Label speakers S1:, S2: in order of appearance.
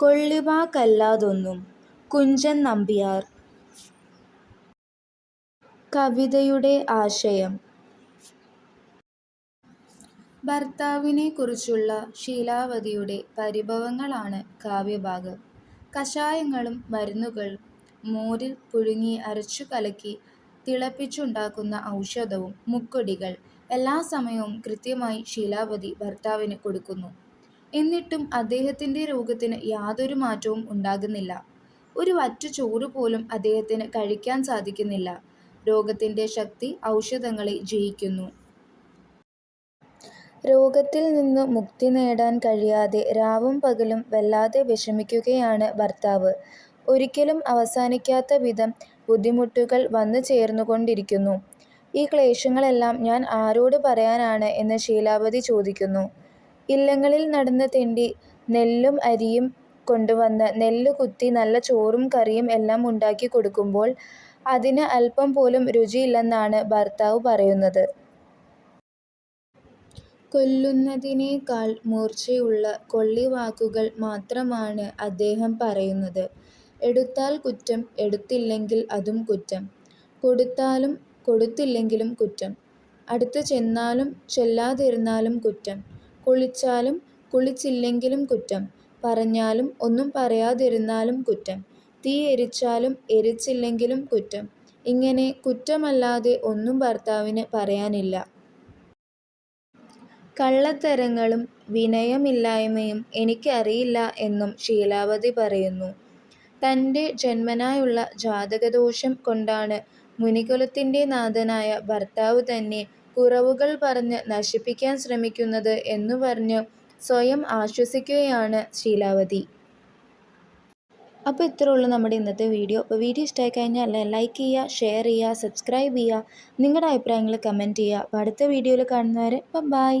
S1: കൊള്ളിവാക്കല്ലാതൊന്നും കുഞ്ചൻ നമ്പ്യാർ കവിതയുടെ ആശയം ഭർത്താവിനെക്കുറിച്ചുള്ള ശീലാവതിയുടെ പരിഭവങ്ങളാണ് കാവ്യഭാഗം. കഷായങ്ങളും മരുന്നുകൾ മോരിൽ പുഴുങ്ങി അരച്ചു കലക്കി തിളപ്പിച്ചുണ്ടാക്കുന്ന ഔഷധവും മുക്കൊടികൾ എല്ലാ സമയവും കൃത്യമായി ശീലാവതി ഭർത്താവിന് കൊടുക്കുന്നു. എന്നിട്ടും അദ്ദേഹത്തിന്റെ രോഗത്തിന് യാതൊരു മാറ്റവും ഉണ്ടാകുന്നില്ല. ഒരു വറ്റു ചോറുപോലും അദ്ദേഹത്തിന് കഴിക്കാൻ സാധിക്കുന്നില്ല. രോഗത്തിന്റെ ശക്തി ഔഷധങ്ങളെ ജയിക്കുന്നു. രോഗത്തിൽ നിന്ന് മുക്തി നേടാൻ കഴിയാതെ രാവും പകലും വല്ലാതെ വിഷമിക്കുകയാണ് ഭർത്താവ്. ഒരിക്കലും അവസാനിക്കാത്ത വിധം ബുദ്ധിമുട്ടുകൾ വന്നു ചേർന്നുകൊണ്ടിരിക്കുന്നു ഈ ക്ലേശങ്ങളെല്ലാം ഞാൻ ആരോട് പറയാനാണ് എന്ന് ശീലാവതി ചോദിക്കുന്നു. ഇല്ലങ്ങളിൽ നടന്ന് തെണ്ടി നെല്ലും അരിയും കൊണ്ടുവന്ന് നെല്ല് കുത്തി നല്ല ചോറും കറിയും എല്ലാം ഉണ്ടാക്കി കൊടുക്കുമ്പോൾ അതിന് അല്പം പോലും രുചിയില്ലെന്നാണ് ഭർത്താവ് പറയുന്നത്. കൊല്ലുന്നതിനേക്കാൾ മൂർച്ചയുള്ള കൊള്ളിവാക്കുകൾ മാത്രമാണ് അദ്ദേഹം പറയുന്നത്. എടുത്താൽ കുറ്റം എടുത്തില്ലെങ്കിൽ അതും കുറ്റം. കൊടുത്താലും കൊടുത്തില്ലെങ്കിലും കുറ്റം. അടുത്ത് ചെന്നാലും ചെല്ലാതിരുന്നാലും കുറ്റം. കുളിച്ചാലും കുളിച്ചില്ലെങ്കിലും കുറ്റം. പറഞ്ഞാലും ഒന്നും പറയാതിരുന്നാലും കുറ്റം. തീ എരിച്ചാലും എരിച്ചില്ലെങ്കിലും കുറ്റം. ഇങ്ങനെ കുറ്റമല്ലാതെ ഒന്നും ഭർത്താവിന് പറയാനില്ല. കള്ളത്തരങ്ങളും വിനയമില്ലായ്മയും എനിക്കറിയില്ല എന്നും ശീലാവതി പറയുന്നു. തന്റെ ജന്മനായുള്ള ജാതകദോഷം കൊണ്ടാണ് മുനികുലത്തിന്റെ നാഥനായ ഭർത്താവ് തന്നെ കുറവുകൾ പറഞ്ഞ് നശിപ്പിക്കാൻ ശ്രമിക്കുന്നത് എന്നു പറഞ്ഞ് സ്വയം ആശ്വസിക്കുകയാണ് ശീലാവതി. അപ്പോൾ ഇത്രയേ ഉള്ളൂ നമ്മുടെ ഇന്നത്തെ വീഡിയോ. അപ്പോൾ വീഡിയോ ഇഷ്ടമായി കഴിഞ്ഞാൽ ലൈക്ക് ചെയ്യുക, ഷെയർ ചെയ്യുക, സബ്സ്ക്രൈബ് ചെയ്യുക, നിങ്ങളുടെ അഭിപ്രായങ്ങൾ കമന്റ് ചെയ്യുക. അപ്പോൾ അടുത്ത വീഡിയോയിൽ കാണുന്നവരെ ബൈ.